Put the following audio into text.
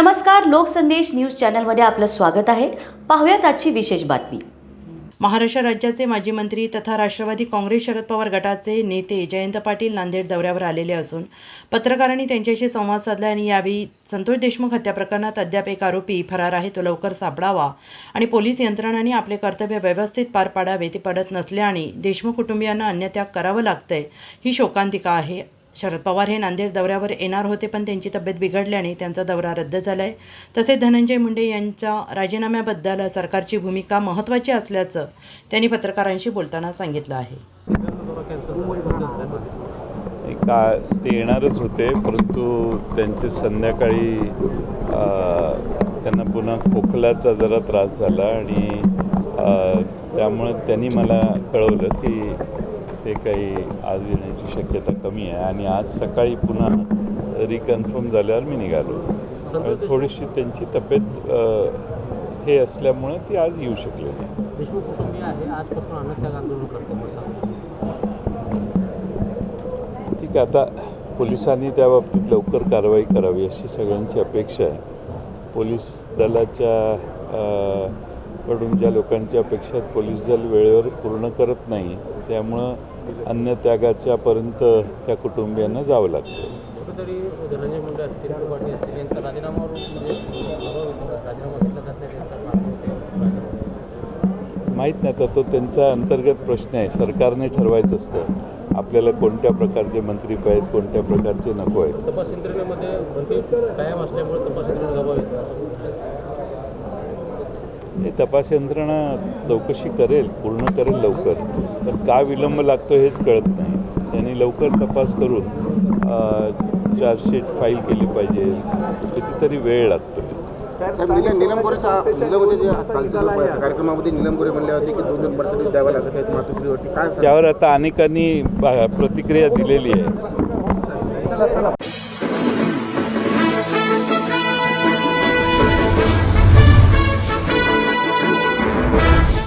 नमस्कार लोकसंदेश न्यूज चॅनलमध्ये आपलं स्वागत आहे. पाहूयात आजची विशेष बातमी. महाराष्ट्र राज्याचे माजी मंत्री तथा राष्ट्रवादी काँग्रेस शरद पवार गटाचे नेते जयंत पाटील नांदेड दौऱ्यावर आलेले असून पत्रकारांनी त्यांच्याशी संवाद साधला आणि यावेळी संतोष देशमुख हत्या प्रकरणात अद्याप एक आरोपी फरार आहे तो लवकर सापडावा आणि पोलीस यंत्रणांनी आपले कर्तव्य व्यवस्थित पार पाडावे ते पडत नसल्याने देशमुख कुटुंबियांना अन्यत्याग करावं लागतंय ही शोकांतिका आहे. शरद पवार हे नांदेड दौऱ्यावर येणार होते पण त्यांची तब्येत बिघडल्याने त्यांचा दौरा रद्द झाला आहे तसेच धनंजय मुंडे यांच्या राजीनाम्याबद्दल सरकारची भूमिका महत्त्वाची असल्याचं त्यांनी पत्रकारांशी बोलताना सांगितलं आहे. का ते येणारच होते परंतु त्यांचे संध्याकाळी त्यांना पुन्हा खोकल्याचा जरा त्रास झाला आणि त्यामुळं त्यामुळे त्यांनी मला कळवलं की ते काही आज येण्याची शक्यता कमी आहे. आणि आज सकाळी पुन्हा रिकन्फर्म झाल्यावर मी निघालो. थोडीशी त्यांची तब्येत हे असल्यामुळे ती आज येऊ शकले नाही. ठीक आहे आता पोलिसांनी त्या बाबतीत लवकर कारवाई करावी अशी सगळ्यांची अपेक्षा आहे. पोलीस दलाच्या कडून ज्या लोकांची अपेक्षा पोलीस दल वेळेवर पूर्ण करत नाही त्यामुळं अन्नत्यागाच्या पर्यंत त्या कुटुंबियांना जावं लागतं. म्हणजे माहीत नाही आता तो त्यांचा अंतर्गत प्रश्न आहे सरकारने ठरवायचं असतं आपल्याला कोणत्या प्रकारचे मंत्री पाहिजेत कोणत्या प्रकारचे नको आहेत. तपास यंत्रणेमध्ये मंत्री कायम असल्यामुळे तपास यंत्रणा तपास यंत्रणा चौकशी करेल पूर्ण करेल लवकर. तर का विलंब लागतो हेच कळत नाही. त्यांनी लवकर तपास करून चार्जशीट फाईल केली पाहिजे. कितीतरी वेळ लागतो. निलम कार्यक्रमामध्ये निलम गोरे म्हणले होते की दोन दोन पर्सेंटेज द्यावं लागत आहेत मातोश्रीवरती. काय सांगाल? त्यावर आता अनेकांनी प्रतिक्रिया दिलेली आहे.